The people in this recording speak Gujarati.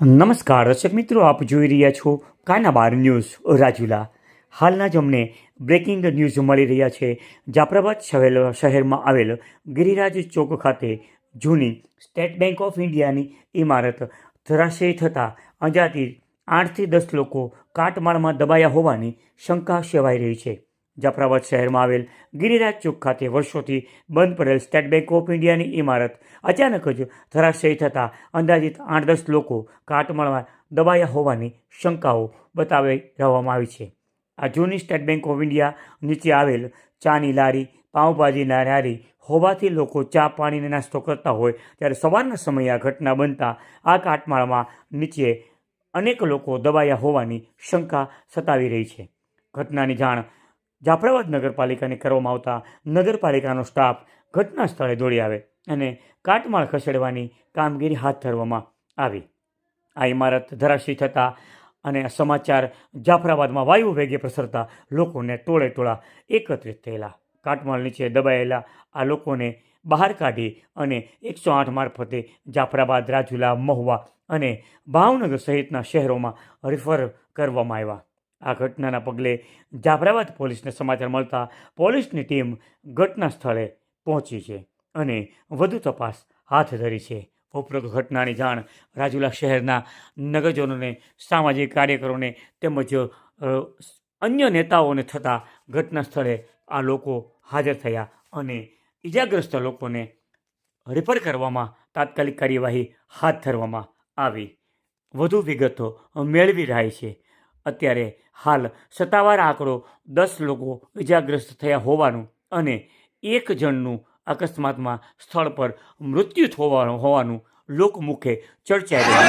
નમસ્કાર, દર્શક મિત્રો, આપ જોઈ રહ્યા છો કાના બાર ન્યૂઝ રાજુલા. હાલના જ અમને બ્રેકિંગ ન્યૂઝ મળી રહ્યા છે. જાફરાબાદ શહેર, શહેરમાં આવેલ ગિરિરાજ ચોક ખાતે જૂની સ્ટેટ બેંક ઓફ ઇન્ડિયાની ઇમારત ધરાશયી થતાં અંજાતી આઠથી દસ લોકો કાટમાળમાં દબાયા હોવાની શંકા સેવાઈ રહી છે. જાફરાબાદ શહેરમાં આવેલ ગિરિરાજ ચોક ખાતે વર્ષોથી બંધ પડેલ સ્ટેટ બેંક ઓફ ઇન્ડિયાની ઇમારત અચાનક જ ધરાશયી થતાં અંદાજિત આઠ દસ લોકો કાટમાળમાં દબાયા હોવાની શંકાઓ બતાવી રહેવામાં આવી છે. આ જૂની સ્ટેટ બેંક ઓફ ઇન્ડિયા નીચે આવેલ ચાની લારી પાઉંભાજીના લારી હોવાથી લોકો ચા પાણીને નાસ્તો કરતા હોય ત્યારે સવારના સમયે આ ઘટના બનતા આ કાટમાળમાં નીચે અનેક લોકો દબાયા હોવાની શંકા સતાવી રહી છે. ઘટનાની જાણ જાફરાબાદ નગરપાલિકાને કરવામાં આવતા નગરપાલિકાનો સ્ટાફ ઘટના સ્થળે દોડી આવે અને કાટમાળ ખસેડવાની કામગીરી હાથ ધરવામાં આવી. આ ઇમારત ધરાશી થતાં અને સમાચાર જાફરાબાદમાં વાયુ વેગે પ્રસરતા લોકોને ટોળે ટોળા એકત્રિત થયેલા. કાટમાળ નીચે દબાયેલા આ લોકોને બહાર કાઢી અને એકસો આઠ મારફતે જાફરાબાદ રાજુલા મહુવા અને ભાવનગર સહિતના શહેરોમાં રિફર કરવામાં આવ્યા. આ ઘટનાના પગલે જાફરાબાદ પોલીસને સમાચાર મળતા પોલીસની ટીમ ઘટના સ્થળે પહોંચી છે અને વધુ તપાસ હાથ ધરી છે. ઉપરોક્ત ઘટનાની જાણ રાજુલા શહેરના નગરજનોને, સામાજિક કાર્યકરોને તેમજ અન્ય નેતાઓને થતાં ઘટના સ્થળે આ લોકો હાજર થયા અને ઇજાગ્રસ્ત લોકોને રિફર કરવામાં તાત્કાલિક કાર્યવાહી હાથ ધરવામાં આવી. વધુ વિગતો મેળવી રહી છે અત્યારે હાલ સત્તાવાર આંકડો દસ લોકો ઇજાગ્રસ્ત થયા હોવાનું અને એક જણનું અકસ્માતમાં સ્થળ પર મૃત્યુ થવાનું હોવાનું લોકમુખે ચર્ચાઈ રહ્યું